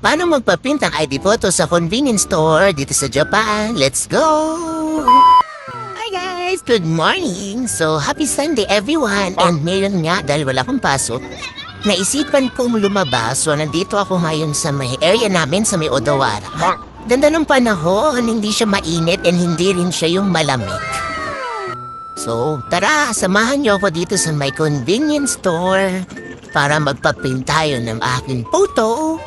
Paano magpaprint ng ID photo sa convenience store dito sa Japan? Let's go! Hi guys! Good morning! So, happy Sunday everyone! And ngayon nga, dahil wala akong pasok, naisipan kong lumabas. So, nandito ako ngayon sa may area namin sa may Odawara. Ganda ng panahon, hindi siya mainit and hindi rin siya yung malamig. So, tara, samahan niyo ako dito sa my convenience store para magpaprint tayo ng aking photo.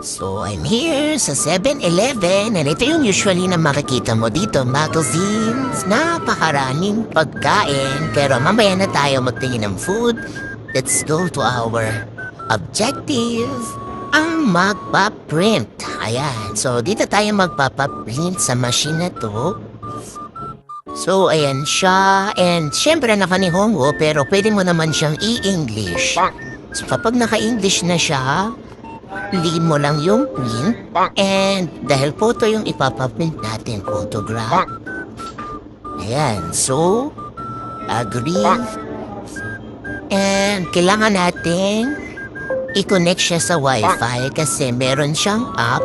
So, I'm here sa 7-Eleven and ito yung usually na makikita mo dito, magazines, napakaraming pagkain. Pero mamaya na tayo magtingin ng food. Let's go to our objective, ang magpaprint. Ayan, so dito tayo magpapaprint sa machine na to. So, ayan siya. And syempre naka-Nihongo, pero pwede mo naman siyang i-English. So, kapag naka-English na siya, Liin mo lang yung print. And dahil photo yung ipapaprint natin, photograph. Ayan, so, agree. And kailangan natin i-connect siya sa wifi kasi meron siyang app.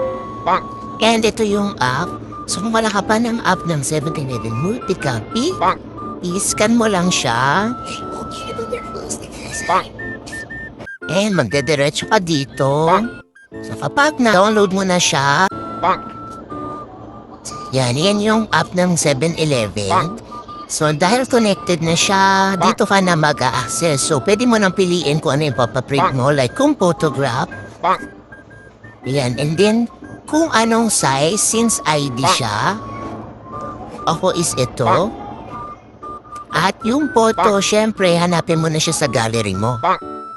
And ito yung app. So kung wala ka pa ng app ng 7-Eleven Multicopy, i-scan mo lang siya. And magdediretso ka dito. So kapag na-download mo na siya, yan, yan yung app ng 7-Eleven. So dahil connected na siya, dito ka na mag-a-access. So pwede mo nang piliin kung ano yung papaprint mo, like kung photograph. Yan, and then kung anong size, since ID siya, ako is ito. At yung photo, syempre, hanapin mo na siya sa gallery mo.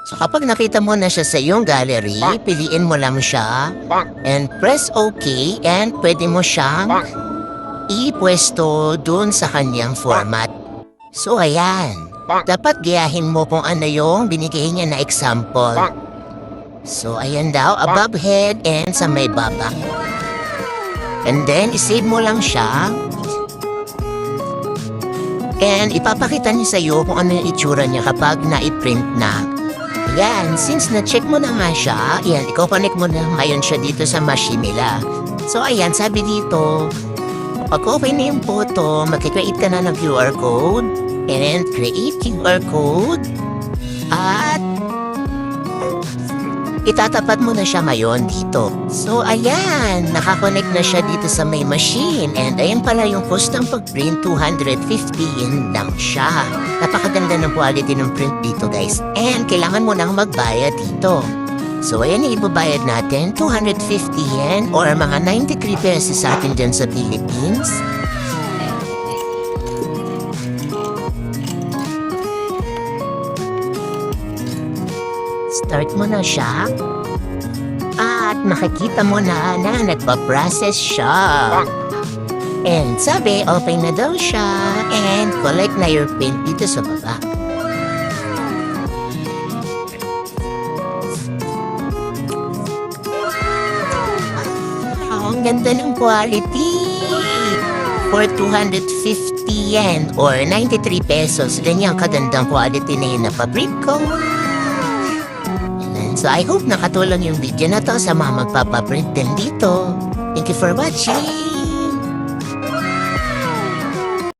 So kapag nakita mo na siya sa iyong gallery, piliin mo lang siya and press OK and pwede mo siyang ipwesto dun sa kanyang format. So ayan, dapat gayahin mo kung ano yung binigay niya na example. So ayan daw, above head and sa may baba. And then, isave mo lang siya. And ipapakita niya sa iyo kung ano yung itsura niya kapag na-print na. Yan, since na-check mo na nga siya, yan, i-connect mo na ngayon siya dito sa machine nila. So ayan, sabi dito, pag okay na yung photo, mag-create ka na ng QR code, and then create QR code, at itatapat mo na siya ngayon dito. So ayan, nakakonect na siya dito sa may machine, and ayan pala yung cost ng pag-print, 250 yen lang siya. Napakaganda ng quality ng print dito guys, and kailangan mo nang magbayad dito. So ayan ibabayad natin, 250 yen or mga 93 pesos sa atin dyan sa Philippines. Start mo na siya. At makikita mo na na nagpa-process siya. And sabi, open na daw siya. And collect na your print dito sa baba. Wow, ang ganda ng quality. For 250 yen or 93 pesos, ganyan kagandang quality na yun na paprint ko. Ayan, So I hope nakatulong yung video na to sa mga magpapaprint din dito. Thank you for watching!